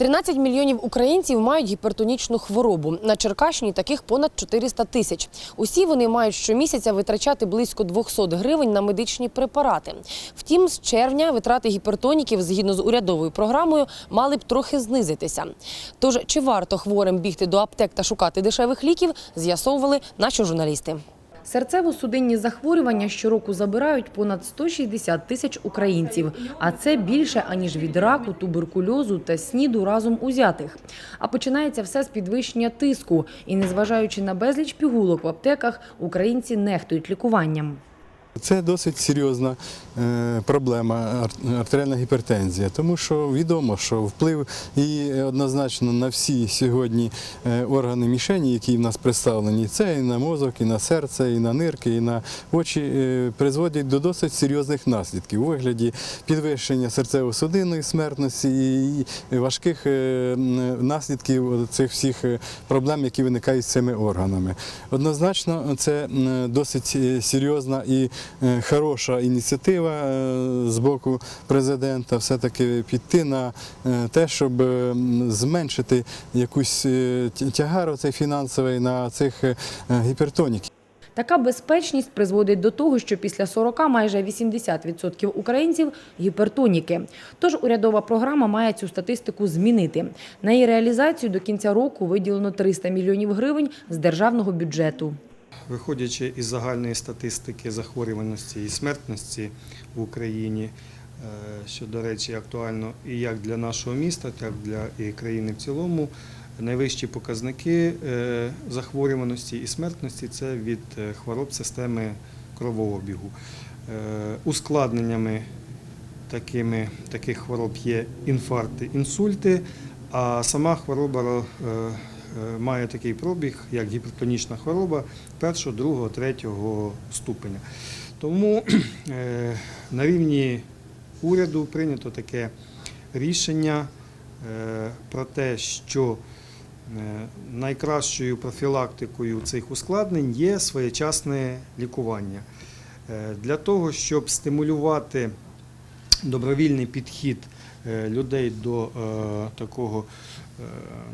13 мільйонів українців мають гіпертонічну хворобу. На Черкащині таких понад 400 тисяч. Усі вони мають щомісяця витрачати близько 200 гривень на медичні препарати. Втім, з червня витрати гіпертоніків, згідно з урядовою програмою, мали б трохи знизитися. Тож, чи варто хворим бігти до аптек та шукати дешевих ліків, з'ясовували наші журналісти. Серцево-судинні захворювання щороку забирають понад 160 тисяч українців, а це більше аніж від раку, туберкульозу та сніду разом узятих. А починається все з підвищення тиску, і незважаючи на безліч пігулок в аптеках, українці нехтують лікуванням. Це досить серйозна е, проблема ар- артеріальна гіпертензія, тому що відомо, що вплив і однозначно на всі сьогодні е, органи мішені, які в нас представлені, це і на мозок, і на серце, і на нирки, і на очі, е, призводять до досить серйозних наслідків у вигляді підвищення серцево-судинної смертності і важких наслідків цих всіх проблем, які виникають з цими органами. Однозначно, це досить серйозна і хороша ініціатива е, з боку президента, все-таки піти на е, те, щоб е, зменшити якусь е, тя- тягар оцей фінансовий на цих е, гіпертоніків. Така безпечність призводить до того, що після 40 майже 80% українців гіпертоніки. Тож урядова програма має цю статистику змінити. На її реалізацію до кінця року виділено 300 мільйонів гривень з державного бюджету. Виходячи із загальної статистики захворюваності і смертності в Україні, е, що, до речі, актуально і як для нашого міста, так і для країни в цілому, найвищі показники е, захворюваності і смертності це від е, хвороб системи кровообігу. Ускладненнями такими, таких хвороб є інфаркти, інсульти, а сама хвороба має такий пробіг, як гіпертонічна хвороба першого, другого, третього ступеня. Тому е, на рівні уряду прийнято таке рішення е, про те, що е, найкращою профілактикою цих ускладнень є своєчасне лікування. Е, Для того, щоб стимулювати добровільний підхід е, людей до е, такого е,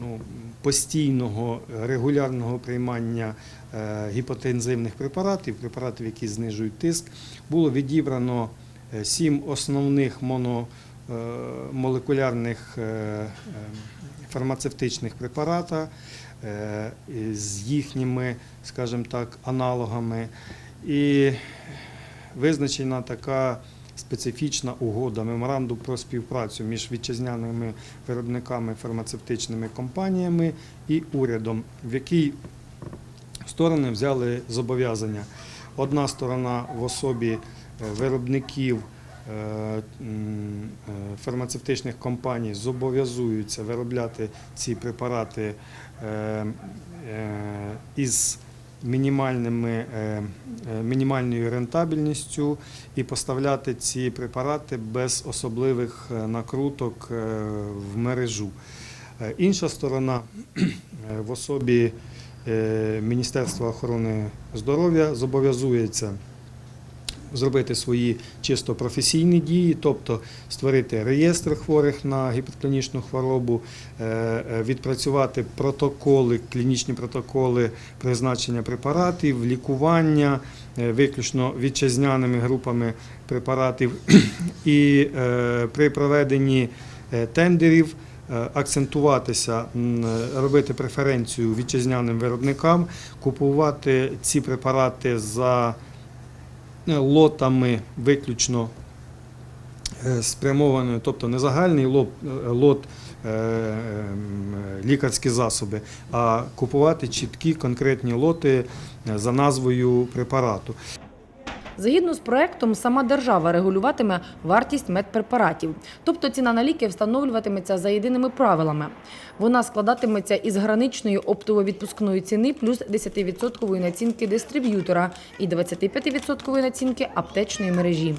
ну, постійного регулярного приймання е, гіпотензивних препаратів, препаратів, які знижують тиск, було відібрано е, сім основних мономолекулярних фармацевтичних препарата е, з їхніми, скажімо так, аналогами. І визначена така специфічна угода, меморандум про співпрацю між вітчизняними виробниками фармацевтичними компаніями і урядом, в якій сторони взяли зобов'язання. Одна сторона в особі е, виробників е, е, фармацевтичних компаній зобов'язуються виробляти ці препарати із мінімальними, е, е, мінімальною рентабельністю і поставляти ці препарати без особливих е, накруток в мережу. Інша сторона в особі Міністерства охорони здоров'я зобов'язується зробити свої чисто професійні дії, тобто створити реєстр хворих на гіпертонічну хворобу, е, е, відпрацювати протоколи, клінічні протоколи призначення препаратів, лікування е, виключно вітчизняними групами препаратів. І при проведенні тендерів акцентуватися, робити преференцію вітчизняним виробникам, купувати ці препарати за лотами виключно е, спрямованою, тобто не загальний лот, е, лот е, ем, лікарські засоби, а купувати чіткі конкретні лоти е, за назвою препарату. Згідно з проектом, сама держава регулюватиме вартість медпрепаратів, тобто ціна на ліки встановлюватиметься за єдиними правилами. Вона складатиметься із граничної оптово-відпускної ціни плюс 10% націнки дистриб'ютора і 25% націнки аптечної мережі.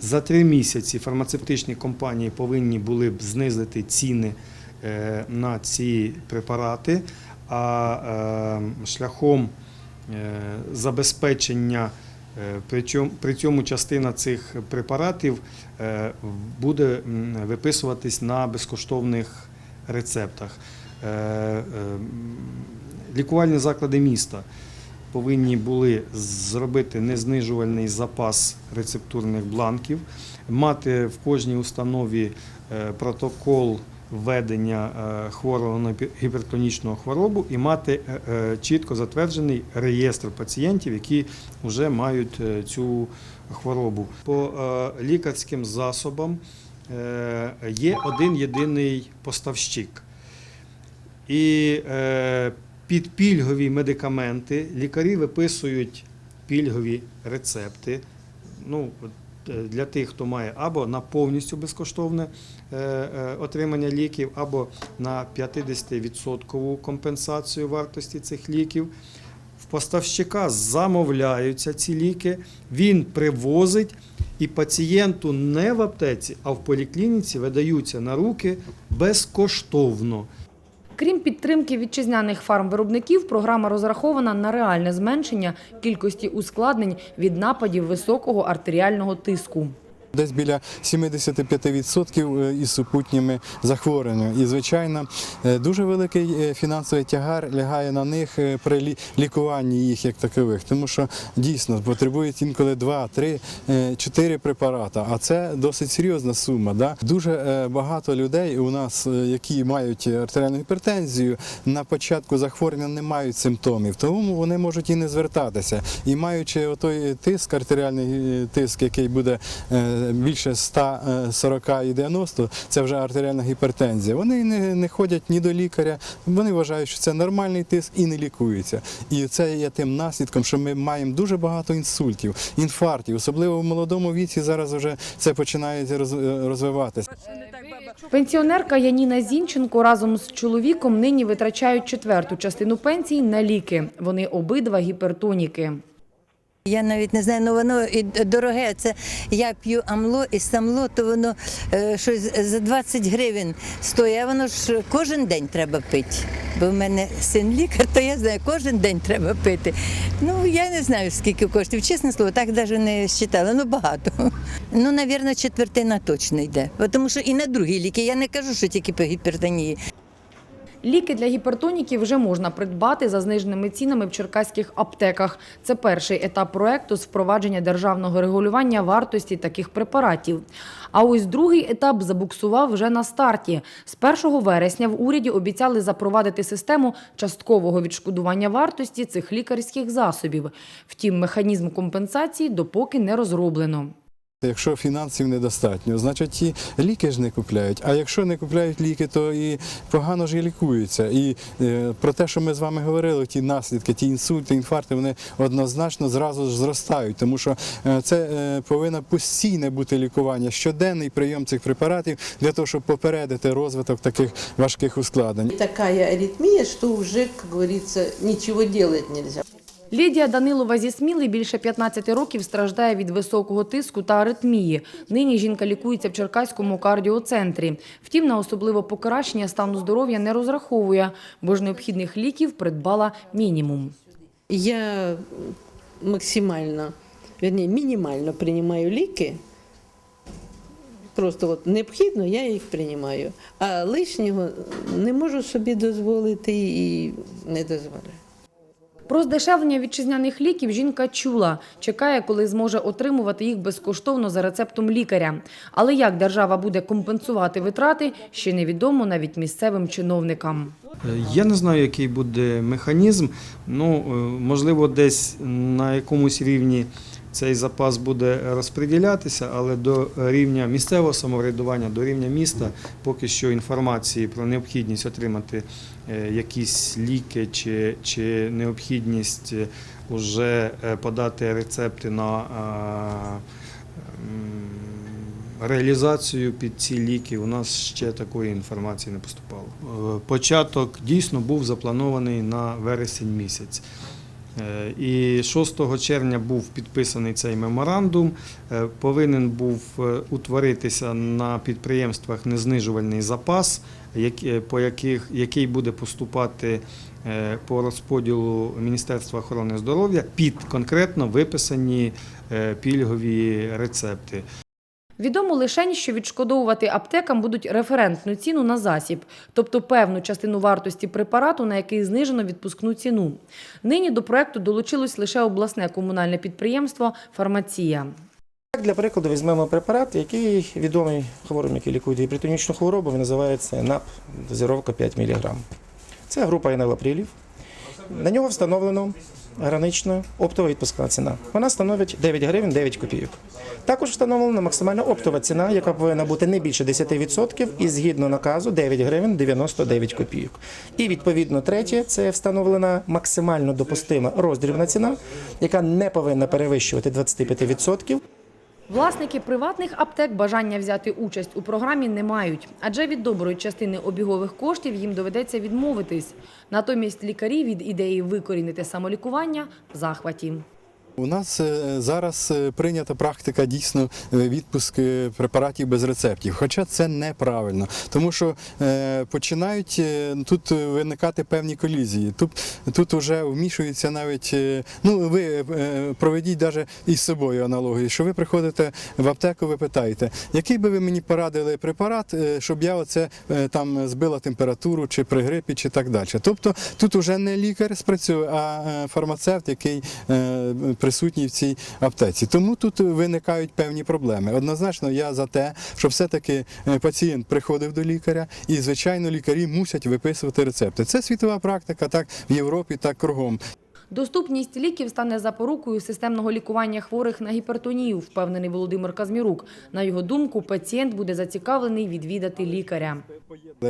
За три місяці фармацевтичні компанії повинні були б знизити ціни е, на ці препарати, а е, шляхом е, забезпечення при цьому частина цих препаратів е, буде виписуватись на безкоштовних рецептах. Е, е, Лікувальні заклади міста повинні були зробити незнижувальний запас рецептурних бланків, мати в кожній установі е, протокол введення е, хворого на гіпертонічну хворобу і мати е, е, чітко затверджений реєстр пацієнтів, які вже мають цю хворобу. По лікарським засобам є один єдиний поставщик. І під пільгові медикаменти лікарі виписують пільгові рецепти. Ну, для тих, хто має або на повністю безкоштовне е, е, отримання ліків, або на 50% компенсацію вартості цих ліків. В поставщика замовляються ці ліки, він привозить, і пацієнту не в аптеці, а в поліклініці видаються на руки безкоштовно. Крім підтримки вітчизняних фармвиробників, програма розрахована на реальне зменшення кількості ускладнень від нападів високого артеріального тиску. Десь біля 75% із супутніми захворюваннями. І, звичайно, е, дуже великий е, фінансовий тягар лягає на них е, при лікуванні їх як такових, тому що дійсно потребують інколи 2, 3, 4 препарати, а це досить серйозна сума. Да? Дуже е, багато людей у нас, е, які мають артеріальну гіпертензію, на початку захворювання не мають симптомів, тому вони можуть і не звертатися. І маючи отой тиск, артеріальний е, тиск, який буде е, більше 140 і 90, це вже артеріальна гіпертензія. Вони не, не ходять ні до лікаря, вони вважають, що це нормальний тиск і не лікуються. І це є тим наслідком, що ми маємо дуже багато інсультів, інфарктів, особливо в молодому віці зараз вже це починає роз- розвиватися. Пенсіонерка Яніна Зінченко разом з чоловіком нині витрачають четверту частину пенсії на ліки. Вони обидва гіпертоніки. Я навіть не знаю, ну воно і дороге. Це я п'ю амло і самло, то воно е, щось за 20 гривень стоїть, а воно ж кожен день треба пити. Бо в мене син лікар, то я знаю, кожен день треба пити. Ну я не знаю, скільки коштів. Чесне слово, так навіть не вважала, ну багато. Ну, навірно, четвертина точно йде. Тому що і на другі ліки. Я не кажу, що тільки по гіпертонії. Ліки для гіпертоніків вже можна придбати за зниженими цінами в черкаських аптеках. Це перший етап проекту з впровадження державного регулювання вартості таких препаратів. А ось другий етап забуксував вже на старті. З 1 вересня в уряді обіцяли запровадити систему часткового відшкодування вартості цих лікарських засобів. Втім, механізм компенсації допоки не розроблено. Якщо фінансів недостатньо, значить ті ліки ж не купляють. А якщо не купляють ліки, то і погано ж і лікуються. І е, про те, що ми з вами говорили, ті наслідки, ті інсульти, інфаркти, вони однозначно зразу ж зростають, тому що е, це е, повинно постійне бути лікування, щоденний прийом цих препаратів для того, щоб попередити розвиток таких важких ускладнень. такая аритмия, что уже, как говорится, ничего делать нельзя. Лідія Данилова зі Сміли більше 15 років страждає від високого тиску та аритмії. Нині жінка лікується в Черкаському кардіоцентрі. Втім, на особливо покращення стану здоров'я не розраховує, бо ж необхідних ліків придбала мінімум. Я максимально, вернее, минимально принимаю ліки. Просто от необхідно, я їх приймаю. А лишнього не можу собі дозволити і не дозволяю. Про здешевлення вітчизняних ліків жінка чула. Чекає, коли зможе отримувати їх безкоштовно за рецептом лікаря. Але як держава буде компенсувати витрати, ще невідомо навіть місцевим чиновникам. Е, Я не знаю, який буде механізм. Ну, е, можливо, десь на якомусь рівні цей запас буде розподілятися, але до рівня місцевого самоврядування, до рівня міста поки що інформації про необхідність отримати е, якісь ліки чи, чи необхідність е, уже е, подати рецепти на е, реалізацію під ці ліки у нас ще такої інформації не поступало. Е, Початок дійсно був запланований на вересень місяць. Е, І 6 червня був підписаний цей меморандум. Е, Повинен був е, утворитися на підприємствах незнижувальний запас, по яких, який буде поступати по розподілу Міністерства охорони здоров'я під конкретно виписані пільгові рецепти. Відомо лише, що відшкодовувати аптекам будуть референтну ціну на засіб, тобто певну частину вартості препарату, на який знижено відпускну ціну. Нині до проекту долучилось лише обласне комунальне підприємство «Фармація». Для прикладу візьмемо препарат, який відомий хворим, які лікують гіпертонічну хворобу, він називається НАП, дозировка 5 мг. Це група енелаприлів. На нього встановлено гранична оптова відпускна ціна. Вона становить 9 гривень 9 копійок. Також встановлена максимальна оптова ціна, яка повинна бути не більше 10% і згідно наказу 9 гривень 99 копійок. І відповідно третє це встановлена максимально допустима роздрібна ціна, яка не повинна перевищувати 25%. Власники приватних аптек бажання взяти участь у програмі не мають, адже від доброї частини обігових коштів їм доведеться відмовитись. Натомість лікарі від ідеї викорінити самолікування в захваті. У нас е, зараз е, прийнята практика дійсно е, відпуск препаратів без рецептів, хоча це неправильно, тому що починають тут виникати певні колізії. Тут тут вже вмішується навіть. Ну ви проведіть навіть із собою аналогію, що ви приходите в аптеку, ви питаєте, який би ви мені порадили препарат, щоб я оце там збила температуру чи при грипі, чи так далі. Тобто тут уже не лікар спрацює, а фармацевт, який присутній в цій аптеці. Тому тут виникають певні проблеми. Однозначно, я за те, щоб все-таки е, пацієнт приходив до лікаря, і звичайно, лікарі мусять виписувати рецепти. Це світова практика, так в Європі, так кругом. Доступність ліків стане запорукою системного лікування хворих на гіпертонію, впевнений Володимир Казмірук. На його думку, пацієнт буде зацікавлений відвідати лікаря.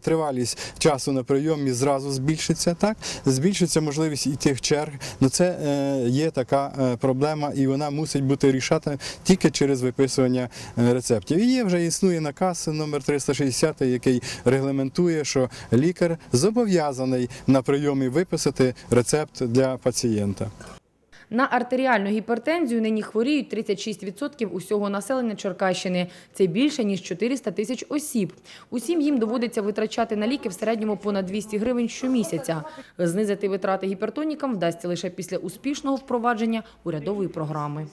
Тривалість часу на прийомі зразу збільшиться, так збільшиться можливість і тих черг. Ну це е, є така е, проблема, і вона мусить бути рішата тільки через виписування е, рецептів. І є вже існує наказ номер 360, який регламентує, що лікар зобов'язаний на прийомі виписати рецепт для пацієнта. На артеріальну гіпертензію нині хворіють 36% усього населення Черкащини. Це більше, ніж 400 тисяч осіб. Усім їм доводиться витрачати на ліки в середньому понад 200 гривень щомісяця. Знизити витрати гіпертонікам вдасться лише після успішного впровадження урядової програми.